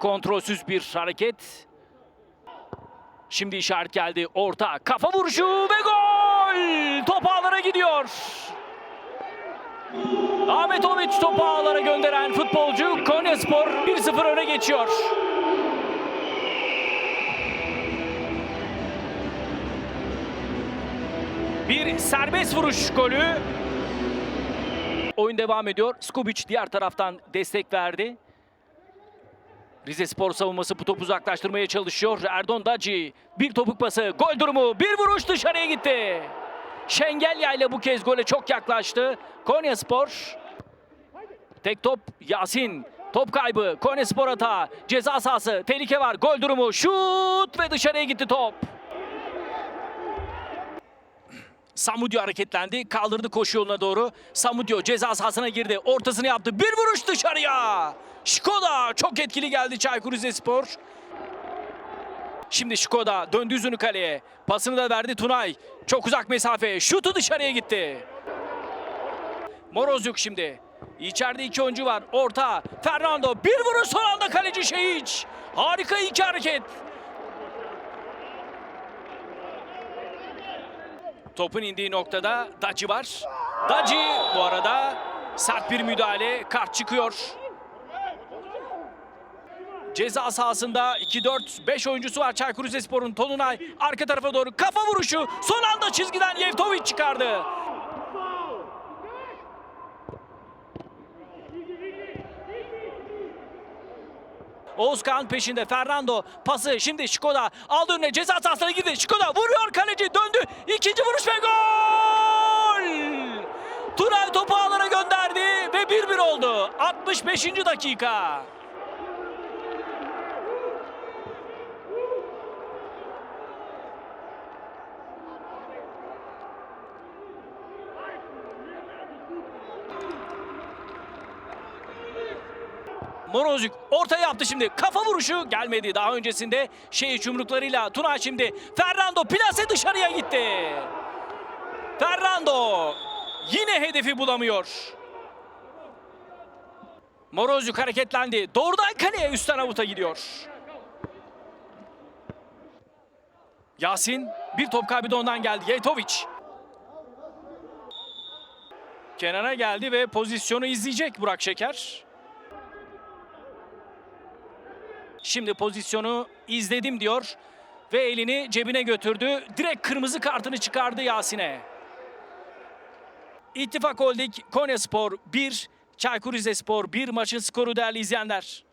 kontrolsüz bir hareket. Şimdi işaret geldi. Orta kafa vuruşu ve gol! Top ağlara gidiyor. Ahmet Oviç topu ağlara gönderen futbolcu Konyaspor 1-0 öne geçiyor. Bir serbest vuruş golü. Oyun devam ediyor. Skubic diğer taraftan destek verdi. Rize Spor savunması bu topu uzaklaştırmaya çalışıyor. Erdon Daci bir topuk pası. Gol durumu. Bir vuruş dışarıya gitti. Şengelya ile bu kez gole çok yaklaştı. Konya Spor. Tek top Yasin. Top kaybı. Konya Spor hata. Ceza sahası. Tehlike var. Gol durumu. Şut ve dışarıya gitti top. Samudio hareketlendi. Kaldırdı koşu yoluna doğru. Samudio ceza sahasına girdi. Ortasını yaptı. Bir vuruş dışarıya. Şkoda çok etkili geldi Çaykur Rizespor. Şimdi Şkoda döndü yüzünü kaleye. Pasını da verdi Tunay. Çok uzak mesafe. Şutu dışarıya gitti. Morozyuk şimdi. İçeride iki oyuncu var. Orta. Fernando. Bir vuruş son anda kaleci Şehiç. Harika iki hareket. Topun indiği noktada Daci var. Daci bu arada sert bir müdahale. Kart çıkıyor. Ceza sahasında 2-4-5 oyuncusu var Çaykur Rizespor'un. Tolunay arka tarafa doğru kafa vuruşu. Son anda çizgiden Yevtovic çıkardı. Oğuzkan peşinde Fernando pası şimdi Şikoda aldı önüne ceza sahasına girdi. Şikoda vuruyor kaleci döndü. İkinci vuruş ve gol! Turay topu ağlara gönderdi ve 1-1 oldu. 65. dakika. Morozyuk orta yaptı şimdi. Kafa vuruşu gelmedi. Daha öncesinde şey yumruklarıyla Tuna şimdi. Fernando plase dışarıya gitti. Fernando yine hedefi bulamıyor. Morozyuk hareketlendi. Doğrudan kaleye üstten avuta gidiyor. Yasin bir top kaybı da ondan geldi. Yetovic. Kenara geldi ve pozisyonu izleyecek Burak Şeker. Şimdi pozisyonu izledim diyor ve elini cebine götürdü. Direkt kırmızı kartını çıkardı Yasin'e. İttifak Holding Konyaspor 1, Çaykur Rizespor 1 maçın skoru değerli izleyenler.